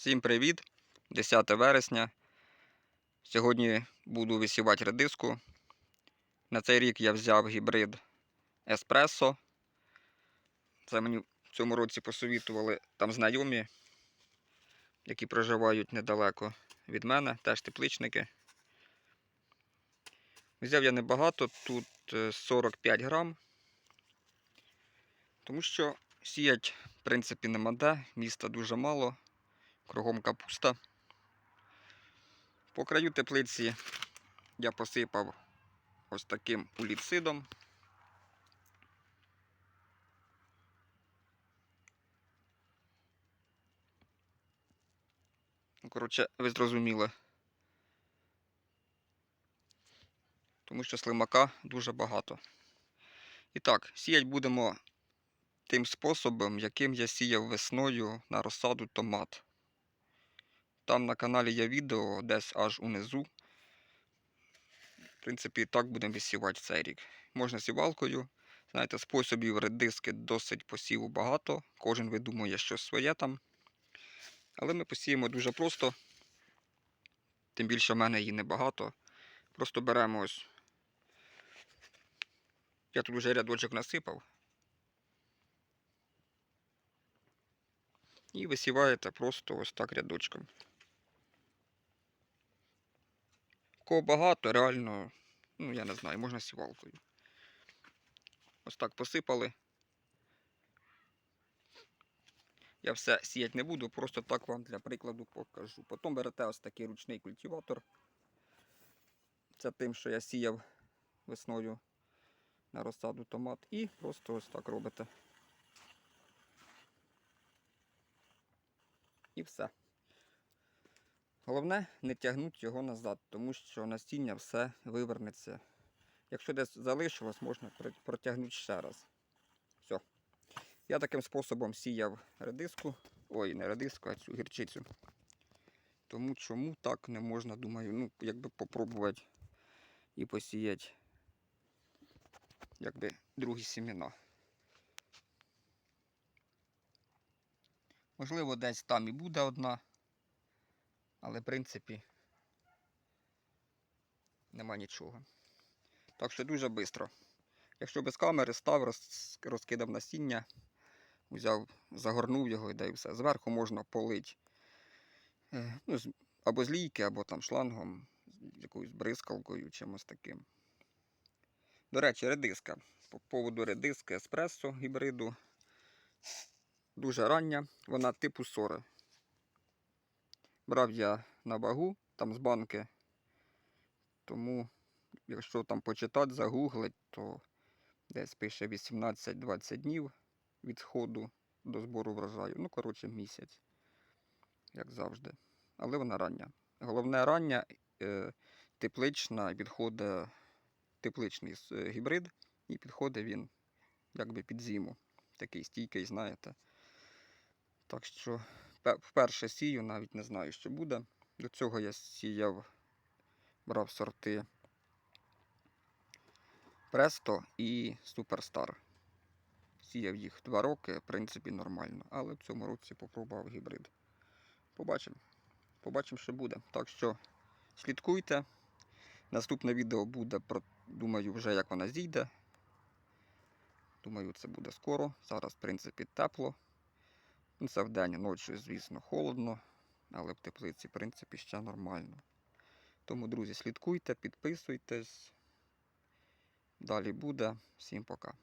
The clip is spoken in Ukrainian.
Всім привіт! 10 вересня. Сьогодні буду висівати редиску. На цей рік я взяв гібрид Еспресо. Це мені в цьому році посовітували там знайомі, які проживають недалеко від мене, теж тепличники. Взяв я небагато, тут е, 45 грам. Тому що сіять, в принципі, нема де, міста дуже мало, кругом капуста. По краю теплиці я посипав ось таким уліцидом. Ну, Коротше, ви зрозуміли. Тому що слимака дуже багато. І так, сіять будемо тим способом, яким я сіяв весною на розсаду томат. Там на каналі є відео десь аж унизу. В принципі, так будемо висівати цей рік. Можна сівалкою. Знаєте, способів редиски досить посіву багато. Кожен видумує щось своє там. Але ми посіємо дуже просто. Тим більше в мене її небагато. Просто беремо ось. Я тут вже рядочок насипав. І висіваєте просто ось так рядочком. Кого багато, реально, ну я не знаю, можна сівалкою. Ось так посипали. Я все сіяти не буду, просто так вам для прикладу покажу. Потім берете ось такий ручний культиватор. Це тим, що я сіяв весною на розсаду томат. І просто ось так робите. І все. Головне не тягнути його назад, тому що насіння все вивернеться. Якщо десь залишилось, можна протягнути ще раз. Все. Я таким способом сіяв редиску. Ой, не редиску, а цю гірчицю. Тому чому так не можна, думаю, ну, якби попробувати і посіяти якби другі сімена. Можливо, десь там і буде одна, але в принципі нема нічого. Так що дуже швидко. Якщо без камери став, роз- розкидав насіння, взяв, загорнув його і да і все. Зверху можна полити е, ну, або з лійки, або там шлангом, якоюсь бризкалкою, чимось таким. До речі, редиска. По поводу редиски еспресо гібриду. Дуже рання, вона типу сори. Брав я на вагу, там з банки. Тому, якщо там почитати, загуглить, то десь пише 18-20 днів від сходу до збору врожаю. Ну, коротше, місяць, як завжди. Але вона рання. Головне рання, е, теплична, підходить тепличний е, гібрид, і підходить він якби під зиму. Такий стійкий, знаєте. Так що вперше сію, навіть не знаю, що буде. До цього я сіяв, брав сорти Престо і Суперстар. Сіяв їх два роки, в принципі, нормально. Але в цьому році попробував гібрид. Побачимо. Побачимо, що буде. Так що слідкуйте. Наступне відео буде про, думаю, вже як вона зійде. Думаю, це буде скоро. Зараз, в принципі, тепло. Це вдень, ночі, звісно, холодно, але в теплиці, в принципі, ще нормально. Тому, друзі, слідкуйте, підписуйтесь. Далі буде. Всім пока.